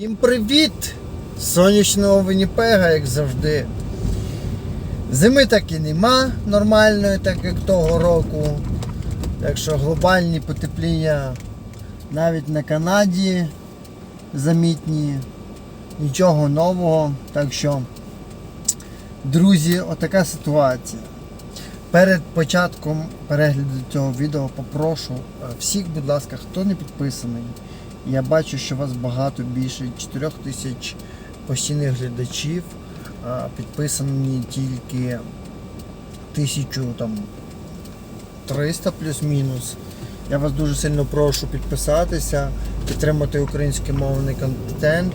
Всім привіт! Сонячного Вінніпега, як завжди. Зими так і нема нормальної, так як того року. Так що глобальні потепління навіть на Канаді замітні. Нічого нового. Так що, друзі, отака ситуація. Перед початком перегляду цього відео попрошу е, всіх, будь ласка, хто не підписаний. Я бачу, що вас багато більше 4 тисяч постійних глядачів. Підписані тільки тисячу там 300 плюс-мінус. Я вас дуже сильно прошу підписатися, підтримати українськомовний контент.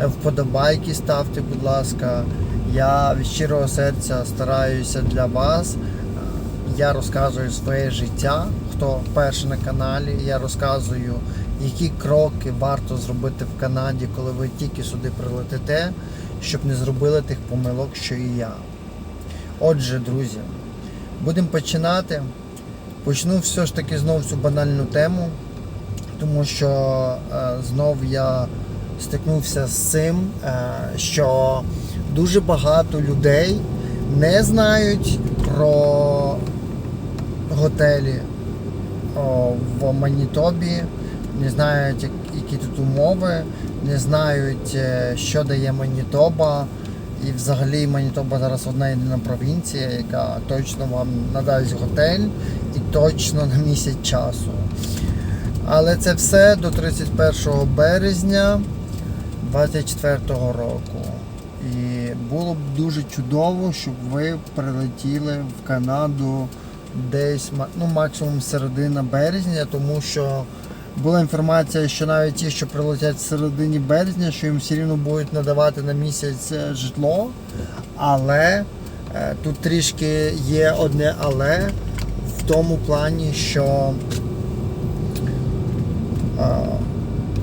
Е, Вподобайки ставте, будь ласка. Я від щирого серця стараюся для вас. Е, Я розказую своє життя. Хто перший на каналі, я розказую, які кроки варто зробити в Канаді, коли ви тільки сюди прилетите, щоб не зробили тих помилок, що і я. Отже, друзі, будемо починати. Почну все ж таки знову цю банальну тему, тому що е, знов я стикнувся з цим, е, що дуже багато людей не знають про готелі о, в Манітобі, не знають, які тут умови, не знають, е, що дає Манітоба. І взагалі Манітоба зараз одна єдина провінція, яка точно вам надасть готель і точно на місяць часу. Але це все до 31 березня 24 року. І було б дуже чудово, щоб ви прилетіли в Канаду десь ну, максимум середина березня, тому що була інформація, що навіть ті, що прилетять в середині березня, що їм все рівно будуть надавати на місяць е, житло. Але е, тут трішки є одне але в тому плані, що е,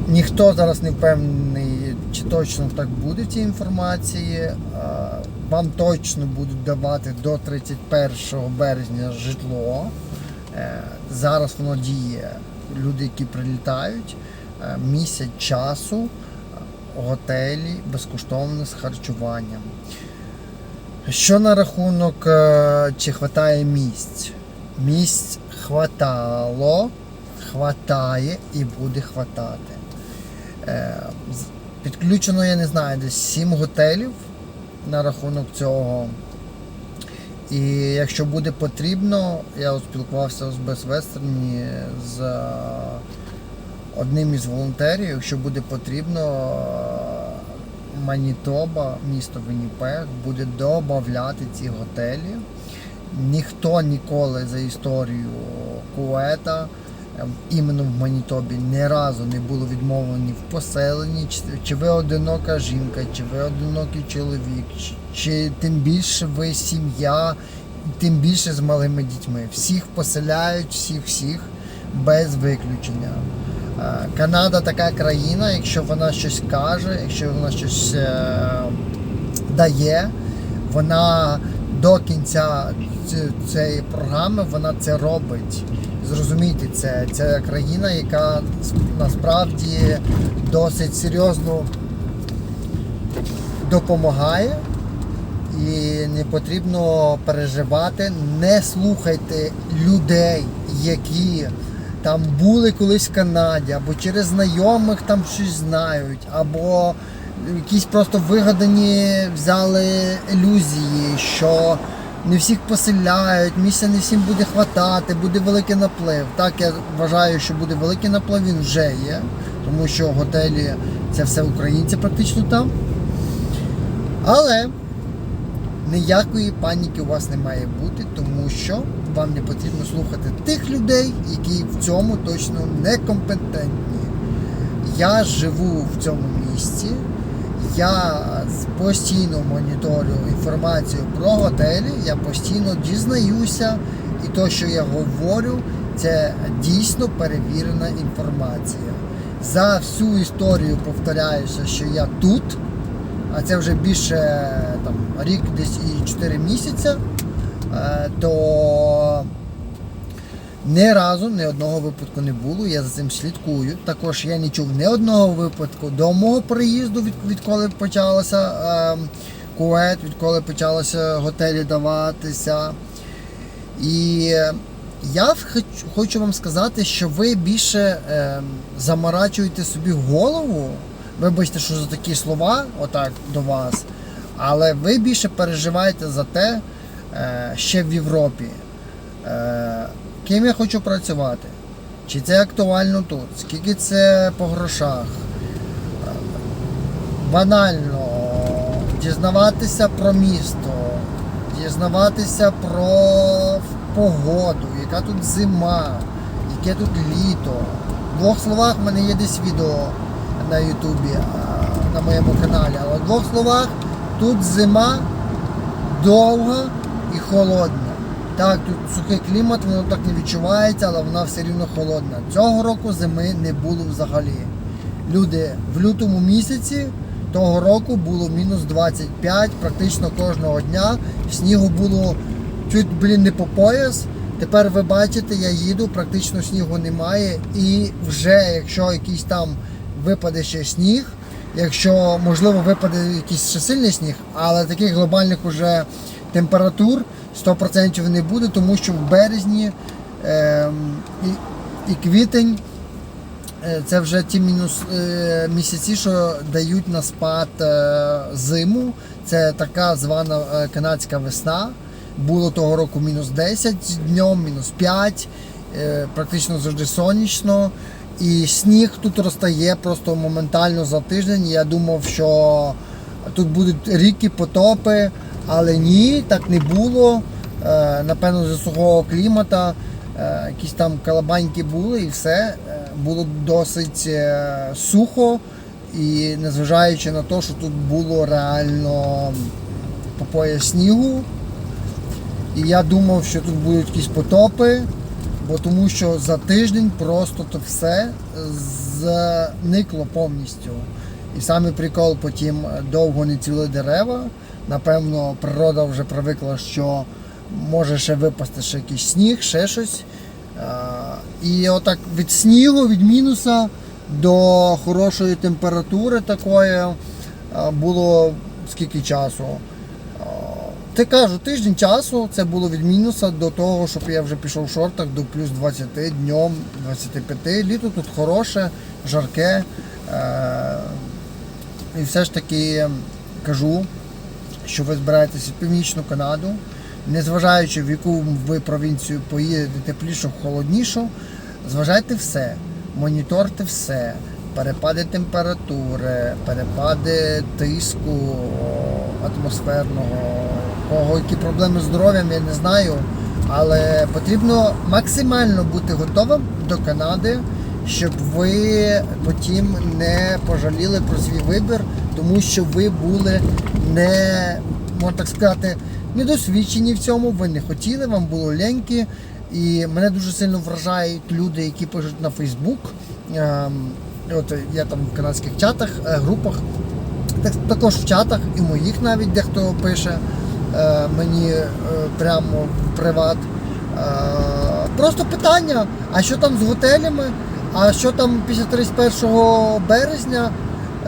ніхто зараз не впевнений, чи точно так буде в цій інформації. Вам точно будуть давати до 31 березня житло. Зараз воно діє. Люди, які прилітають, е, місяць часу готелі безкоштовно з харчуванням. Що на рахунок, е, чи хватає місць? Місць хватало, хватає і буде хватати. Е, Підключено, я не знаю, десь 7 готелів на рахунок цього. І якщо буде потрібно, я от спілкувався з Безвестерні з е, одним із волонтерів, якщо буде потрібно, е, Манітоба, місто Вінніпег, буде додати ці готелі. Ніхто ніколи за історію Куета іменно в Манітобі ні разу не було відмовлені в поселенні, чи, чи ви одинока жінка, чи ви одинокий чоловік, чи, чи тим більше ви сім'я, тим більше з малими дітьми. Всіх поселяють, всіх всіх без виключення. Е, Канада така країна, якщо вона щось каже, якщо вона щось е, дає, вона до кінця цієї програми вона це робить. Зрозумійте це. Це країна, яка насправді досить серйозно допомагає. І не потрібно переживати. Не слухайте людей, які там були колись в Канаді, або через знайомих там щось знають, або якісь просто вигадані взяли ілюзії, що не всіх поселяють, місця не всім буде хватати, буде великий наплив. Так я вважаю, що буде великий наплив, він вже є, тому що готелі це все українці практично там. Але ніякої паніки у вас не має бути, тому що вам не потрібно слухати тих людей, які в цьому точно некомпетентні. Я живу в цьому місці, я постійно моніторю інформацію про готелі, я постійно дізнаюся, і то, що я говорю, це дійсно перевірена інформація. За всю історію повторяюся, що я тут а це вже більше там, рік десь і 4 місяці, е, то Ні разу ні одного випадку не було. Я за цим слідкую. Також я не чув ні одного випадку до мого приїзду, від, відколи почалося е, кует, відколи почалося готелі даватися. І е, я хочу вам сказати, що ви більше е, заморачуєте собі голову. Вибачте, що за такі слова, отак до вас. Але ви більше переживаєте за те, е, ще в Європі. Е, ким я хочу працювати? Чи це актуально тут? Скільки це по грошах? Банально дізнаватися про місто, дізнаватися про погоду, яка тут зима, яке тут літо. В двох словах в мене є десь відео на Ютубі, на моєму каналі. Але в двох словах тут зима довга і холодна. Так, тут сухий клімат, воно так не відчувається, але вона все рівно холодна. Цього року зими не було взагалі. Люди в лютому місяці того року було мінус 25 практично кожного дня. Снігу було чуть блін не по пояс. Тепер ви бачите, я їду, практично снігу немає. І вже якщо якийсь там випаде ще сніг, якщо можливо випаде якийсь ще сильний сніг, але таких глобальних уже температур 100% не буде, тому що в березні ем, і, і квітень Е, Це вже ті мінус е, місяці, що дають на спад е, зиму. Це така звана е, канадська весна. Було того року мінус 10 днем, мінус 5, е, практично завжди сонячно. І сніг тут розтає просто моментально за тиждень. Я думав, що тут будуть ріки, потопи, але ні, так не було. Е, Напевно, з сухого клімата. Е, Якісь там калабаньки були і все. Е, Було досить сухо. І незважаючи на те, що тут було реально по пояс снігу. І я думав, що тут будуть якісь потопи, бо тому що за тиждень просто то все зникло повністю. І саме прикол потім довго не цвіли дерева. Напевно, природа вже привикла, що може ще випасти ще якийсь сніг, ще щось. І отак від снігу, від мінуса до хорошої температури такої було скільки часу. Ти кажу, тиждень часу це було від мінуса до того, щоб я вже пішов в шортах до плюс 20 днем, 25. Літо тут хороше, жарке. І все ж таки кажу, що ви збираєтеся в Північну Канаду, незважаючи в яку ви провінцію поїдете теплішу, холоднішу, зважайте все, моніторте все, перепади температури, перепади тиску атмосферного, кого які проблеми з здоров'ям, я не знаю. Але потрібно максимально бути готовим до Канади, щоб ви потім не пожаліли про свій вибір, тому що ви були не, можна так сказати, недосвідчені в цьому, ви не хотіли, вам було ляньки. І мене дуже сильно вражають люди, які пишуть на Фейсбук. Ем, От я там в канадських чатах, е, групах, також в чатах, і в моїх навіть дехто пише е, мені е, прямо в приват. Просто питання, а що там з готелями, а що там після 31 березня.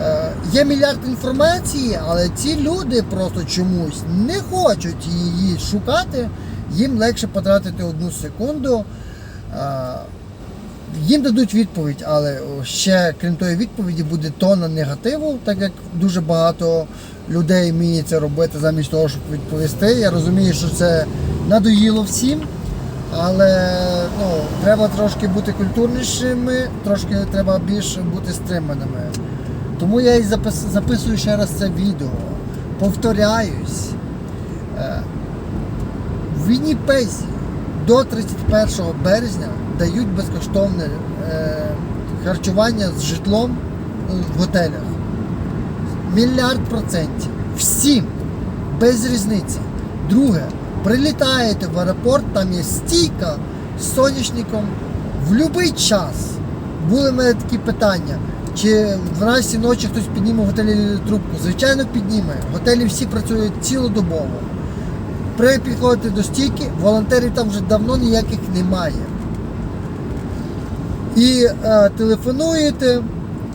Е, Є мільярд інформації, але ці люди просто чомусь не хочуть її шукати. Їм легше потратити одну секунду. Е, Їм дадуть відповідь, але ще крім тої відповіді буде тонна негативу, так як дуже багато людей вміє це робити замість того, щоб відповісти. Я розумію, що це надоїло всім, але ну, треба трошки бути культурнішими, трошки треба більше бути стриманими. Тому я і запис- записую ще раз це відео. Повторяюсь. Е, В Вінніпезі до 31 березня дають безкоштовне е, харчування з житлом в готелях. Мільярд процентів. Всім. Без різниці. Друге, прилітаєте в аеропорт, там є стійка з сонячником в будь-який час. Були в мене такі питання. Чи в 12 ночі хтось підніме в готелі трубку? Звичайно, підніме. Готелі всі працюють цілодобово. При підходите до стійки, волонтерів там вже давно ніяких немає. І е, телефонуєте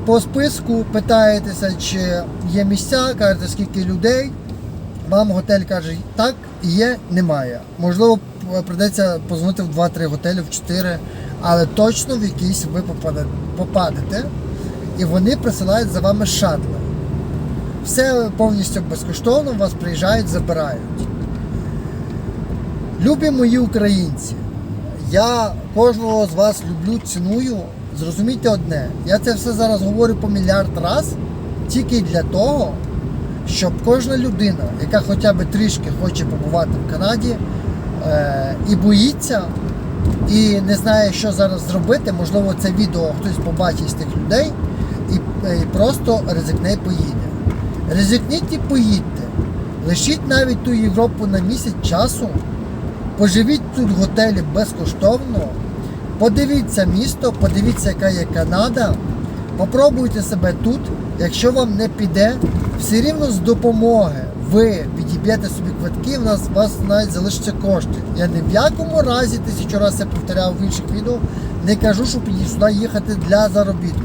по списку, питаєтеся, чи є місця, кажете, скільки людей. Вам готель каже, так, є, немає. Можливо, прийдеться позвонити в 2-3 готелі, в 4, але точно в якийсь ви попаде- попадете, і вони присилають за вами шатли. Все повністю безкоштовно, вас приїжджають, забирають. Любі мої українці, я кожного з вас люблю, ціную. Зрозумійте одне, я це все зараз говорю по мільярд раз, тільки для того, щоб кожна людина, яка хоча б трішки хоче побувати в Канаді е, і боїться, і не знає, що зараз зробити, можливо, це відео хтось побачить з тих людей і, е, і просто ризикне поїде. Ризикніть і поїдьте. Лишіть навіть ту Європу на місяць часу, поживіть тут в готелі безкоштовно, подивіться місто, подивіться, яка є Канада, попробуйте себе тут. Якщо вам не піде, все рівно з допомоги ви відіб'єте собі квитки, в нас у вас навіть залишаться кошти. Я ні в якому разі, тисячу разів це повторяв в інших відео, не кажу, щоб сюди їхати для заробітку.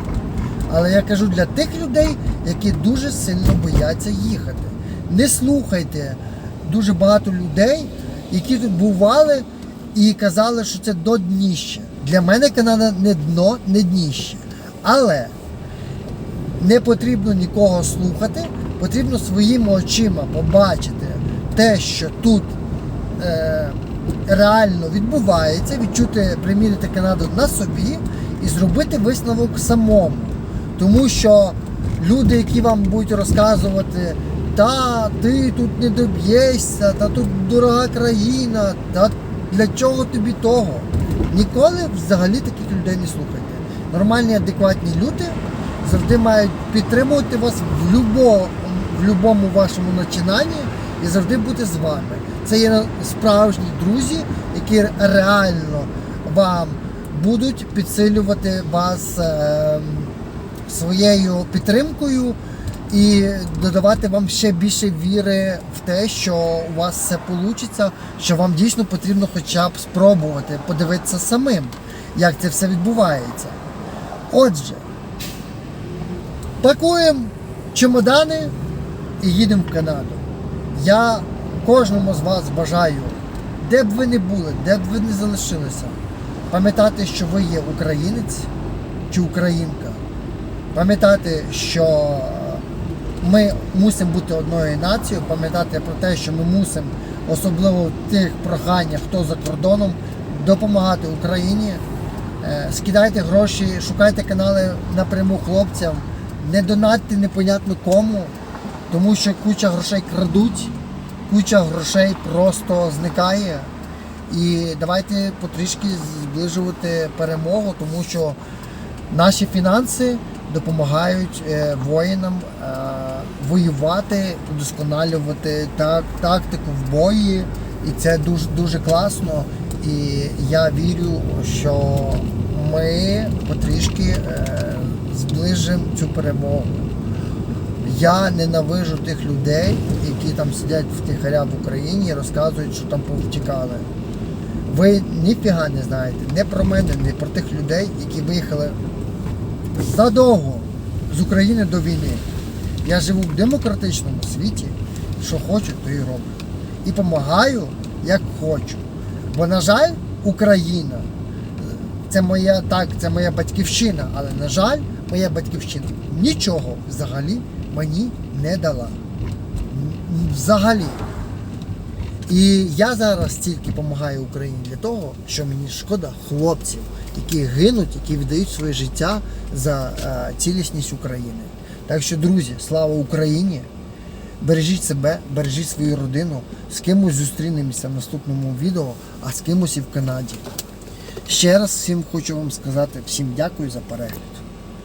Але я кажу для тих людей, які дуже сильно бояться їхати. Не слухайте дуже багато людей, які тут бували і казали, що це до дніще. Для мене Канада не дно, не дніще. Але не потрібно нікого слухати, потрібно своїми очима побачити те, що тут е, реально відбувається, відчути, приміряти Канаду на собі і зробити висновок самому. Тому що люди, які вам будуть розказувати, та ти тут не доб'єшся, та тут дорога країна, та для чого тобі того? Ніколи взагалі таких людей не слухайте. Нормальні, адекватні люди завжди мають підтримувати вас в, любо, в любому вашому начинанні і завжди бути з вами. Це є справжні друзі, які реально вам будуть підсилювати вас е, своєю підтримкою і додавати вам ще більше віри в те, що у вас все вийде, що вам дійсно потрібно хоча б спробувати подивитися самим, як це все відбувається. Отже, пакуємо чемодани і їдемо в Канаду. Я кожному з вас бажаю, де б ви не були, де б ви не залишилися, пам'ятати, що ви є українець чи українка. Пам'ятати, що ми мусимо бути одною нацією, пам'ятати про те, що ми мусимо, особливо в тих проханнях, хто за кордоном, допомагати Україні. Е, Скидайте гроші, шукайте канали напряму хлопцям, не донатьте непонятно кому, тому що куча грошей крадуть, куча грошей просто зникає. І давайте потрішки зближувати перемогу, тому що наші фінанси допомагають е, воїнам е, воювати, удосконалювати тактику в бої. І це дуже дуже класно. І я вірю, що ми потрішки е, зближимо цю перемогу. Я ненавижу тих людей, які там сидять втихаря в Україні і розказують, що там повтікали. Ви ніфіга не знаєте не про мене, не про тих людей, які виїхали задовго з України до війни. Я живу в демократичному світі, що хочу, то і роблю. І допомагаю, як хочу. Бо, на жаль, Україна це моя так, це моя батьківщина, але на жаль, моя батьківщина нічого взагалі мені не дала. Взагалі. І я зараз тільки допомагаю Україні для того, що мені шкода хлопців, які гинуть, які віддають своє життя за е, цілісність України. Так що, друзі, слава Україні! Бережіть себе, бережіть свою родину. З кимось зустрінемося в наступному відео, а з кимось і в Канаді. Ще раз всім хочу вам сказати, всім дякую за перегляд.